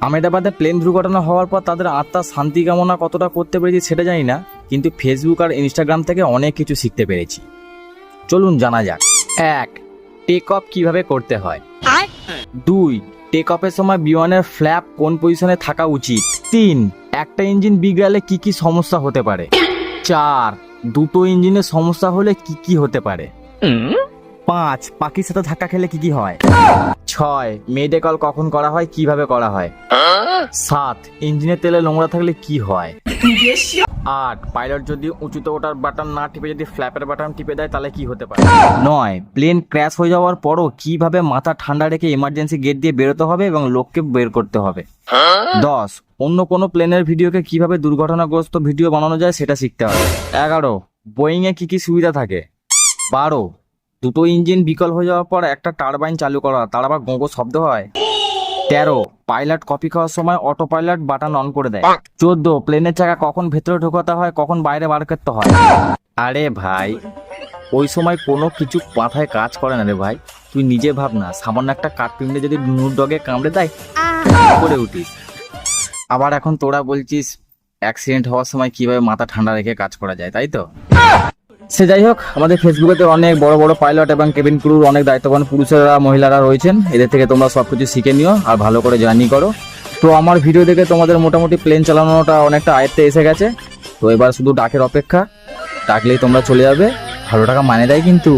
আমেদাবাদে plane দুর্ঘটনা হওয়ার পর তাদের আত্মার শান্তি কামনা কতটা করতে পেরেছি সেটা জানি না কিন্তু ফেসবুক আর ইনস্টাগ্রাম থেকে অনেক কিছু শিখতে পেরেছি। চলুন জানা যাক। এক টেক অফ কীভাবে করতে হয়? দুই টেক অফের সময় বিমানের ফ্ল্যাপ কোন পজিশনে থাকা উচিত? তিন একটা ইঞ্জিন বিগড়ালে কি কি সমস্যা হতে পারে? চার দুটো ইঞ্জিনের সমস্যা হলে কি কি হতে পারে? পাঁচ, পাখির সাথে ধাক্কা খেলে কি কি হয়? ছয় মেডে কল কখন করা হয়, কীভাবে করা হয়? সাত, ইঞ্জিনের তেলে নোংরা থাকলে কি হয়? আট, পাইলট যদি উঁচুতে ওঠার বাটন না টিপে যদি ফ্ল্যাপের বাটন টিপে দেয়, তাহলে কি হতে পারে? নয়, প্লেন ক্র্যাশ হয়ে যাওয়ার পরও কীভাবে মাথা ঠান্ডা রেখে ইমার্জেন্সি গেট দিয়ে বেরোতে হবে এবং লোককে বের করতে হবে? দশ, অন্য কোনো প্লেনের ভিডিওকে কীভাবে দুর্ঘটনাগ্রস্ত ভিডিও বানানো যায়, সেটা শিখতে হবে। এগারো বোয়িং এ কি কি সুবিধা থাকে? বারো দুটো ইঞ্জিন বিকল হয়ে যাওয়ার পর একটা টারবাইন চালু করা তার আবার গোগো শব্দ হয়। তেরো পাইলট কপি খাওয়ার সময় অটো পাইলট বাটন অন করে দেয়। চোদ্দ প্লেনের চাকা কখন ভেতরে ঢোকাতে হয় কখন বাইরে বার করতে হয়। আরে ভাই ওই সময় কোনো কিছু মাথায় কাজ করে না রে ভাই। তুই নিজে ভাব না সামান্য একটা কাঠ পিমড়ে যদি নুর ডগে কামড়ে দেয় করে উঠিস। আবার এখন তোরা বলছিস অ্যাক্সিডেন্ট হওয়ার সময় কীভাবে মাথা ঠান্ডা রেখে কাজ করা যায় তাই তো? সে যাই হোক, আমাদের ফেসবুকেতে অনেক বড় বড় পাইলট এবং কেবিন ক্রুর অনেক দায়িত্ববান পুরুষেরা, মহিলারা রয়েছেন। এদের থেকে তোমরা সব কিছু শিখে নিও আর ভালো করে জার্নি করো। তো আমার ভিডিও দেখে তোমাদের মোটামুটি প্লেন চালানোটা অনেকটা আয়ত্তে এসে গেছে। তো এবার শুধু ডাকের অপেক্ষা। ডাকলেই তোমরা চলে যাবে। ভালো টাকা মানে দেয় কিন্তু।